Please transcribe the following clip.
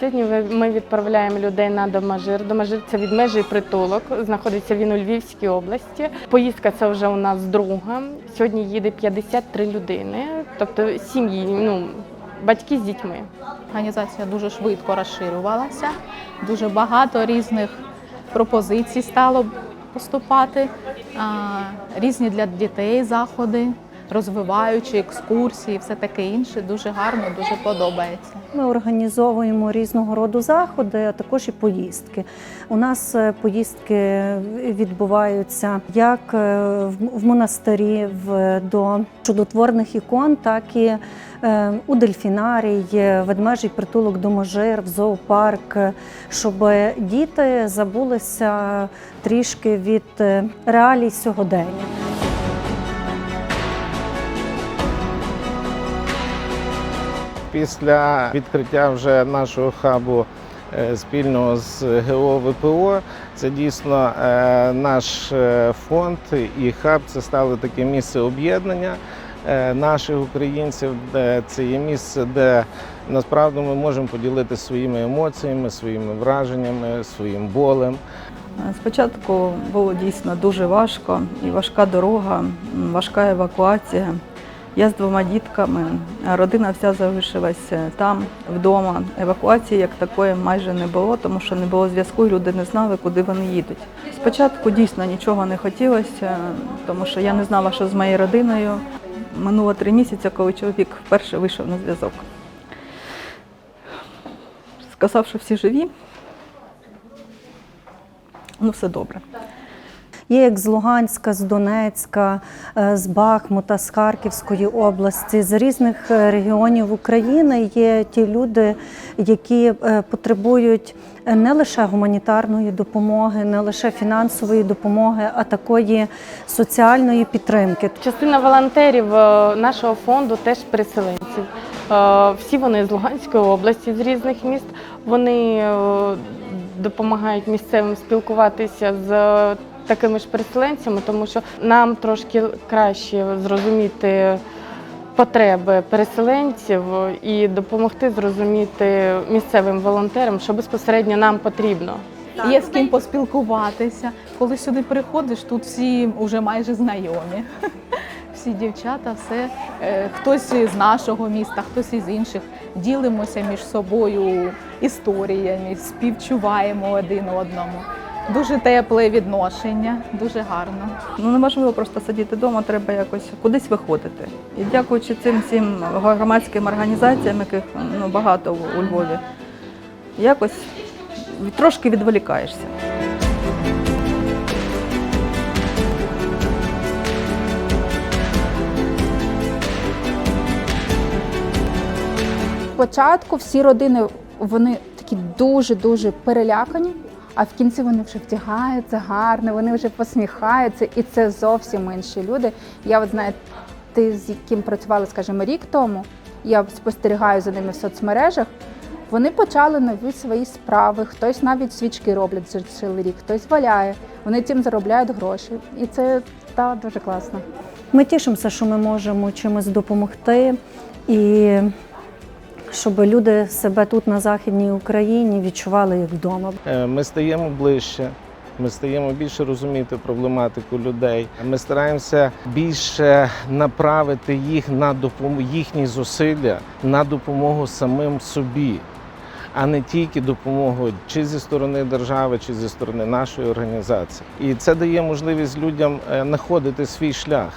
Сьогодні ми відправляємо людей на Домажир. Домажир це відмежий притулок. Знаходиться він у Львівській області. Поїздка це вже у нас друга. Сьогодні їде 53 людини, тобто сім'ї, ну батьки з дітьми. Організація дуже швидко розширювалася, дуже багато різних пропозицій стало поступати, різні для дітей заходи, розвиваючі екскурсії, все таке інше. Дуже гарно, дуже подобається. Ми організовуємо різного роду заходи, а також і поїздки. У нас е, поїздки відбуваються як е, в- монастирі до чудотворних ікон, так і е, у дельфінарій, ведмежий притулок Доможир, в зоопарк, щоб діти забулися трішки від реалій сьогодення. Після відкриття вже нашого хабу е, спільного з ГО ВПО, це дійсно е, наш е, фонд і хаб це стало таке місце об'єднання наших українців. Це є місце, де насправді ми можемо поділитися своїми емоціями, своїми враженнями, своїм болем. Спочатку було дійсно дуже важко і важка дорога, важка евакуація. Я з двома дітками, родина вся залишилася там, вдома. Евакуації як такої майже не було, тому що не було зв'язку, люди не знали, куди вони їдуть. Спочатку дійсно нічого не хотілося, тому що я не знала, що з моєю родиною. Минуло три місяці, коли чоловік вперше вийшов на зв'язок. Сказав, що всі живі. Ну, все добре. Є як з Луганська, з Донецька, е, з Бахмута, з Харківської області, з різних е, регіонів України є ті люди, які е, потребують не лише гуманітарної допомоги, не лише фінансової допомоги, а такої соціальної підтримки. Частина волонтерів нашого фонду теж переселенців. Всі вони з Луганської області, з різних міст. Вони допомагають місцевим спілкуватися з такими ж переселенцями, тому що нам трошки краще зрозуміти потреби переселенців і допомогти зрозуміти місцевим волонтерам, що безпосередньо нам потрібно. Є з ким поспілкуватися. Коли сюди приходиш, тут всі вже майже знайомі. Всі дівчата, все Е, хтось з нашого міста, хтось із інших. Ділимося між собою історіями, співчуваємо один одному. Дуже тепле відношення, дуже гарно. Ну неможливо просто сидіти вдома, треба якось кудись виходити. І дякуючи цим всім громадським організаціям, яких ну, багато у- Львові, якось трошки відволікаєшся. Спочатку всі родини вони такі дуже-дуже перелякані, а в кінці вони вже вдягаються гарно, вони вже посміхаються, і це зовсім інші люди. Я от знаю, ти з яким працювала, скажімо, рік тому. Я спостерігаю за ними в соцмережах. Вони почали нові свої справи. Хтось навіть свічки роблять за цілий рік, хтось валяє. Вони цим заробляють гроші, і це та дуже класно. Ми тішимося, що ми можемо чимось допомогти і щоб люди себе тут на Західній Україні відчували як вдома. Е, Ми стаємо ближче. Ми стаємо більше розуміти проблематику людей. Ми стараємося більше направити їх на допомогу їхні зусилля на допомогу самим собі, а не тільки допомогу чи зі сторони держави, чи зі сторони нашої організації. І це дає можливість людям е, знаходити свій шлях.